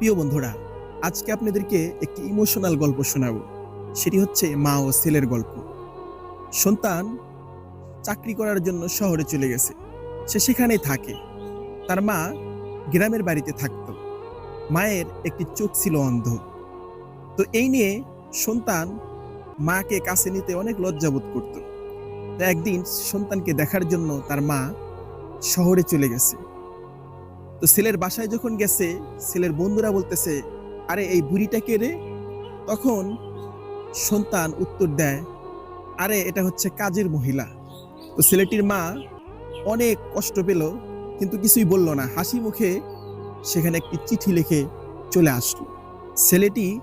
প্রিয় বন্ধুরা, আজকে আপনাদেরকে একটি ইমোশনাল গল্প শোনাবো। সেটি হচ্ছে মা ও ছেলের গল্প। সন্তান চাকরি করার জন্য শহরে চলে গেছে। সে সেখানেই থাকে। তার মা গ্রামের বাড়িতে থাকতো। মায়ের একটি চোখ ছিল অন্ধ। তো এই নিয়ে সন্তান মাকে কাছে নিতে অনেক লজ্জাবোধ করত। তো একদিন সন্তানকে দেখার জন্য তার মা শহরে চলে গেছে। তো ছেলের বাসায় যখন গেছে, ছেলের বন্ধুরা বলতেছে, আরে, এই বুড়িটাকে রে? তখন সন্তান উত্তর দেয়, আরে, এটা হচ্ছে কাজের মহিলা। তো ছেলেটির মা অনেক কষ্ট পেল, কিন্তু কিছুই বলল না। হাসি মুখে সেখানে একটি চিঠি লিখে চলে আসলো। ছেলেটি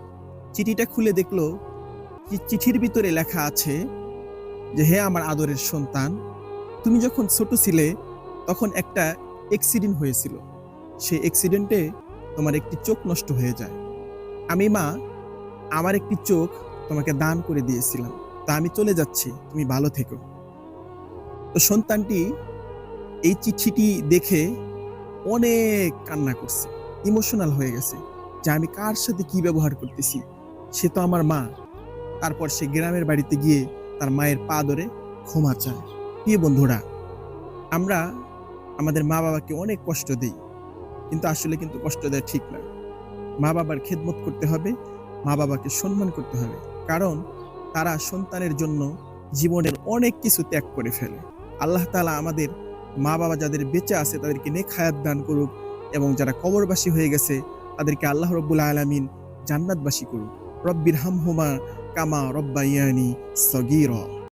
চিঠিটা খুলে দেখল চিঠির ভিতরে লেখা আছে যে, হে আমার আদরের সন্তান, তুমি যখন ছোট ছিলে, তখন একটা অ্যাক্সিডেন্ট হয়েছিল। সেই অ্যাক্সিডেন্টে তোমার একটি চোখ নষ্ট হয়ে যায়। আমি মা, আমার একটি চোখ তোমাকে দান করে দিয়েছিলাম। তা আমি চলে যাচ্ছি, তুমি ভালো থেকো। তো সন্তানটি এই চিঠিটি দেখে অনেক কান্না করছে ইমোশনাল হয়ে গেছে যে আমি কার সাথে কি ব্যবহার করতেছি। সে তো আমার মা। তারপর সে গ্রামের বাড়িতে গিয়ে তার মায়ের পা ধরে ক্ষমা চায়। প্রিয় বন্ধুরা, আমরা আমাদের মা বাবাকে অনেক কষ্ট দিই। কিন্তু আসলে কিন্তু কষ্ট দেয় ঠিক না। মা বাবার খেদমত করতে হবে, মা বাবাকে সম্মান করতে হবে। কারণ তারা সন্তানের জন্য জীবনের অনেক কিছু ত্যাগ করে ফেলে। আল্লাহ তালা আমাদের মা বাবা যাদের বেঁচে আছে তাদেরকে নেক হায়াত দান করুক এবং যারা কবরবাসী হয়ে গেছে তাদেরকে আল্লাহ রব্বুল আলামিন জান্নাতবাসী করুক। রব্বির হামহুমা কামা রব্বাইয়ানি সগীরা।